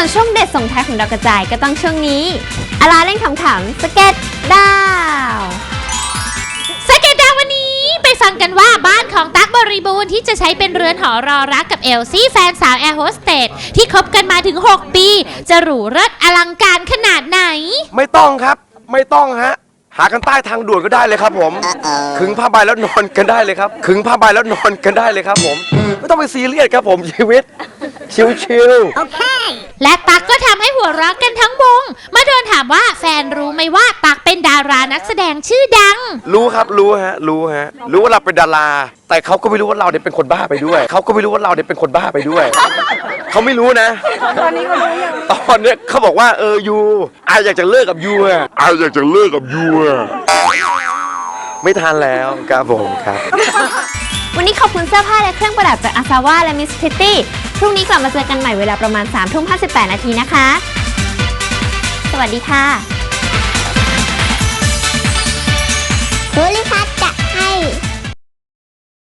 วนช่วงเด็ดส่งท้ายของดาวกระจายก็ต้องช่วงนี้อาลาเล่นขำๆสเก็ตดาวสเก็ตดาววันนี้ ไปฟังกันว่าบ้านของตั๊กบริบูรณ์ที่จะใช้เป็นเรือนหอรอรักกับเอลซี่แฟนสาวแอร์โฮสเตสที่คบกันมาถึง 6 ปี จะหรูเลิศอลังการขนาดไหน ไม่ต้องครับ ไม่ต้องฮะ หากันใต้ทางด่วนก็ได้เลยครับ ผมขึงผ้าใบแล้วนอนกันได้เลยครับขึงผ้าใบแล้วนอนกันได้เลยครับ ผมไม่ต้องไปซีเรียสครับผมชีวิต ชิวและตั๊กก็ทำให้หัวเราะกันทั้งวงเมื่อโดนถามว่าแฟนรู้ไหมว่าตั๊กเป็นดา รานักแสดงชื่อดังๆรู้ครับรู้ฮะรู้ฮะรู้ว่าเราเป็นดารา แต่เขาก็ไม่รู้ว่าเราเนี่ยเป็นคนบ้าไปด้วย เขาก็ไม่รู้ว่าเราเนี่ยเป็นคนบ้าไปด้วย เขาไม่รู้นะ ตอนนี้เขารู้ยังตอนเนี้ยเขาบอกว่าเออยูอาอยากจะเลิกกับยูอะ I อยากจะเลิกกับยูอะไม่ทันแล้วครับผมครับ วันนี้ขอบคุณเสื้อผ้าและเครื่องประดับจากอาซาว่าและมิสพิตตี้พรุ่งนี้กลับมาเจอกันใหม่เวลาประมาณ3ทุ่ม58นาทีนะคะ สวัสดีค่ะ